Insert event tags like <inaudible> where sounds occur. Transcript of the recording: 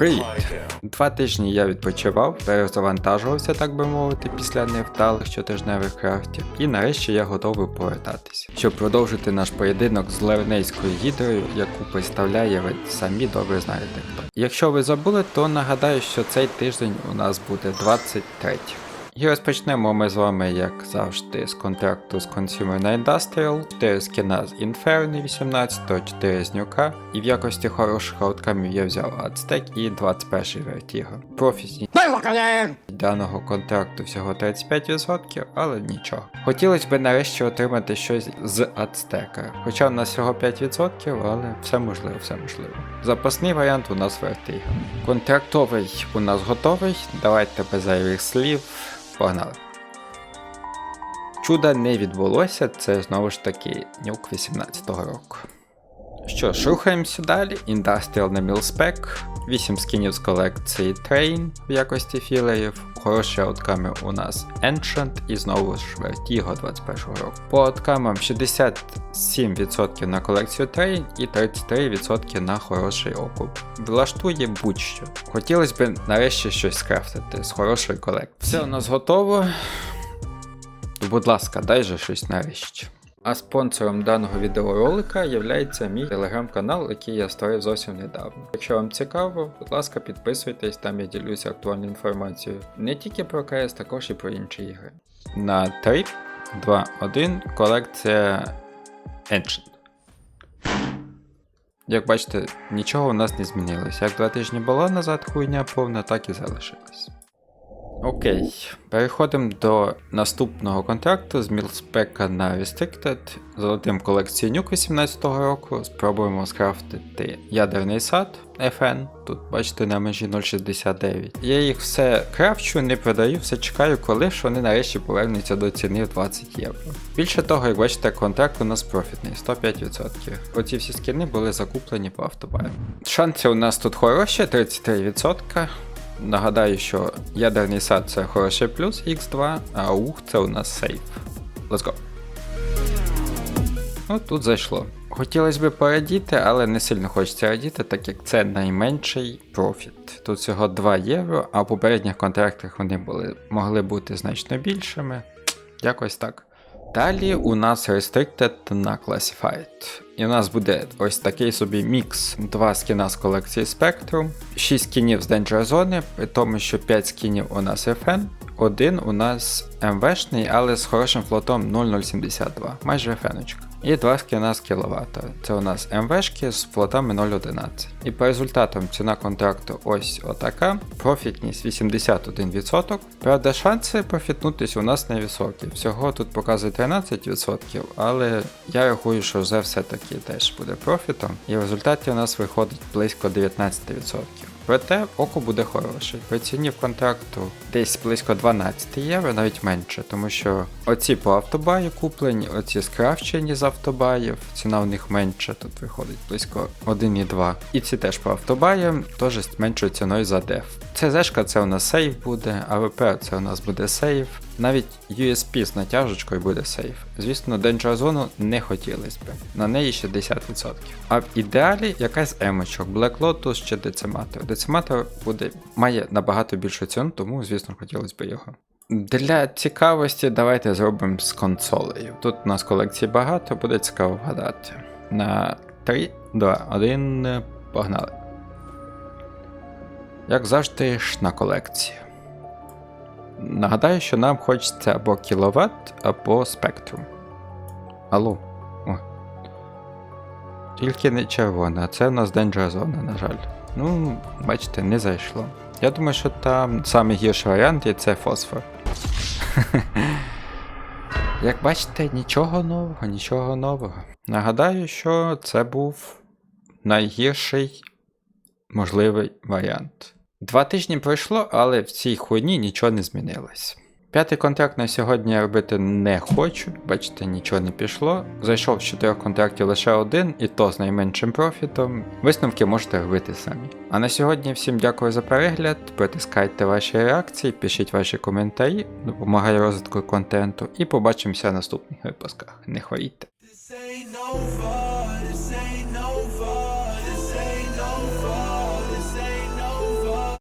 Привіт! Два тижні я відпочивав, перезавантажувався, так би мовити, після невдалих щотижневих крафтів, і нарешті я готовий повертатися, щоб продовжити наш поєдинок з Левнейською гідрою, яку представляє ви самі добре знаєте хто. Якщо ви забули, то нагадаю, що цей тиждень у нас буде 23. І розпочнемо ми з вами, як завжди, з контракту з Consumer на Industrial, 4 скіна з Inferno 18, 4 з Нюка, і в якості хороших ауткамів я взяв Ацтек і 21 Vertigo. Профісні даного контракту всього 35%, але нічого. Хотілося б нарешті отримати щось з Ацтека. Хоча в нас всього 5%, але все можливо, все можливо. Запасний варіант у нас Vertigo. Контрактовий у нас готовий. Давайте без зайвих слів. Погнали. Чуда не відбулося, це знову ж таки нюк 18-го року. Що ж, рухаємося далі. Industrial на Мілспек, 8 скінів з колекції Train в якості філерів. Хороші аутками у нас Ancient і знову ж Vertigo 21 року. По ауткамам 67% на колекцію Train і 33% на хороший окуп. Влаштує будь-що. Хотілося б нарешті щось скрафтити з хорошої колекції. Все у нас готово. Будь ласка, дай же щось нарешті. А спонсором даного відеоролика є мій телеграм-канал, який я створив зовсім недавно. Якщо вам цікаво, будь ласка, підписуйтесь, там я ділюся актуальною інформацією. Не тільки про КС, також і про інші ігри. На 3, 2, 1 колекція Ancient. Як бачите, нічого у нас не змінилося. Як два тижні була назад хуйня повна, так і залишилась. Окей, переходимо до наступного контракту з Мілспека на Restricted. Золотим колекцію Нюк 18-го року. Спробуємо скрафтити ядерний сад FN. Тут бачите на межі 0,69. Я їх все крафчу, не продаю, все чекаю, коли ж вони нарешті повернуться до ціни в 20 євро. Більше того, як бачите, контракт у нас профітний 105%. Оці всі скини були закуплені по автобаю. Шанси у нас тут хороші, 33%. Нагадаю, що ядерний сад це хороший плюс X2, а ух це у нас сейф. Let's go. Ну, тут зайшло. Хотілося б порадіти, але не сильно хочеться радіти, так як це найменший профіт. Тут всього 2 євро, а в попередніх контрактах вони були, могли бути значно більшими. Якось так. Далі у нас Restricted на Classified. І у нас буде ось такий собі мікс. Два скіна з колекції Spectrum, 6 скінів з Danger Zone, при тому, що 5 скінів у нас FN, один у нас МВшний, але з хорошим флотом 0072, майже FN-очка. І два скіна з. Це у нас МВшки з флотами 0.11. І по результатам ціна контракту ось отака. Профітність 81%. Правда, шанси профітнутись у нас невисокі. Всього тут показує 13%, але я рахую, що вже все-таки теж буде профітом. І в результаті у нас виходить близько 19%. Проте око буде хороший. При ціні контракту десь близько 12 євро, навіть менше, тому що оці по автобаю куплені, оці скрафчені з автобаїв, ціна в них менша, тут виходить близько 1,2. І ці теж по автобаям, теж з меншою ціною за деф. ЦЗшка це у нас сейф буде, АВП це у нас буде сейф. Навіть USP з натяжечкою буде сейф. Звісно, Danger Zone не хотілося б. На неї 60%. А в ідеалі якась емочок, Black Lotus чи Decimator. Decimator буде, має набагато більшу ціну, тому, звісно, хотілося б його. Для цікавості давайте зробимо з консолею. Тут у нас колекцій багато, буде цікаво вгадати. На 3, 2, 1, погнали. Як завжди ж на колекції. Нагадаю, що нам хочеться або кіловат, або спектрум. Алло. О. Тільки не червона, це у нас Danger Zone, на жаль. Ну, бачите, не зайшло. Я думаю, що там самий гірший варіант і це фосфор. <laughs> Як бачите, нічого нового, нічого нового. Нагадаю, що це був найгірший можливий варіант. Два тижні пройшло, але в цій хуйні нічого не змінилось. П'ятий контракт на сьогодні я робити не хочу, бачите, нічого не пішло. Зайшов з чотирьох контрактів лише один, і то з найменшим профітом. Висновки можете робити самі. А на сьогодні всім дякую за перегляд. Притискайте ваші реакції, пишіть ваші коментарі, допомагає розвитку контенту, і побачимося в наступних випусках. Не хворійте.